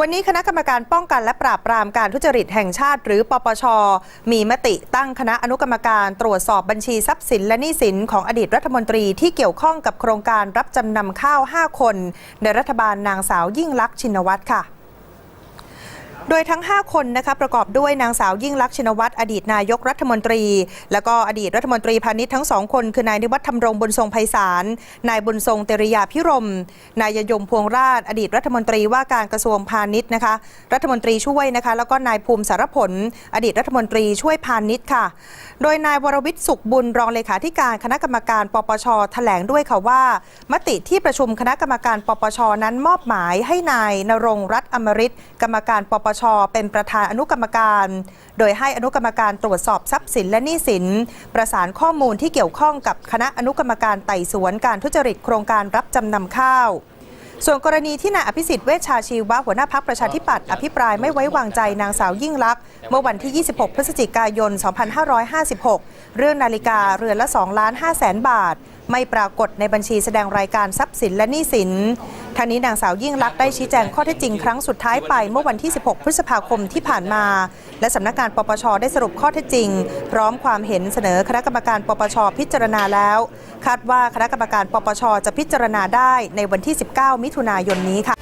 วันนี้คณะกรรมการป้องกันและปราบปรามการทุจริตแห่งชาติ หรือปปช มีมติตั้งคณะอนุกรรมการตรวจสอบบัญชีทรัพย์สินและหนี้สินของอดีตรัฐมนตรีที่เกี่ยวข้องกับโครงการรับจำนำข้าว 5 คน ในรัฐบาลนางสาวยิ่งลักษณ์ชินวัตรค่ะ โดยทั้ง 5 คนนะคะประกอบด้วยนางสาวยิ่งลักษณ์ชินวัตรอดีตนายกรัฐมนตรี แล้วก็อดีตรัฐมนตรีพาณิชย์ทั้งสองคน คือนายนิวัฒน์ธรรมรงบุญทรงไพศาลนายบุญทรงเตริยาพิรม นายยมพวงราช อดีตรัฐมนตรีว่าการกระทรวงพาณิชย์นะคะ รัฐมนตรีช่วยนะคะแล้วก็นายภูมิสารผล อดีตรัฐมนตรีช่วยพาณิชย์ค่ะ โดยนายวรวิทย์สุขบุญรองเลขาธิการคณะกรรมการปปชแถลงด้วยค่ะว่า มติที่ประชุมคณะกรรมการปปชนั้นมอบหมายให้นายนรงรัตน์อมริตกรรมการปปชช เป็นประธานอนุกรรมการ โดยให้อนุกรรมการตรวจสอบทรัพย์สินและหนี้สิน ประสานข้อมูลที่เกี่ยวข้องกับคณะอนุกรรมการไต่สวนการทุจริตโครงการรับจำนำข้าว ส่วนกรณีที่นายอภิสิทธิ์เวชชาชีวะหัวหน้าพักประชาธิปัตย์อภิปรายไม่ไว้วางใจนางสาวยิ่งลักษณ์เมื่อวันที่ 26 พฤศจิกายน 2556 เรื่องนาฬิกาเรือนละ 2 ล้าน5แสนบาท ไม่ปรากฏในบัญชีแสดงรายการทรัพย์สินและหนี้สินทางนี้นางสาวยิ่งลักษณ์ได้ชี้แจงข้อเท็จจริงครั้งสุดท้ายไปเมื่อวันที่ 16 พฤษภาคมที่ผ่านมา และสำนักงานปปชได้สรุปข้อเท็จจริง พร้อมความเห็นเสนอคณะกรรมการปปชพิจารณาแล้ว คาดว่าคณะกรรมการปปชจะพิจารณาได้ในวันที่ 19 มิถุนายนนี้ค่ะ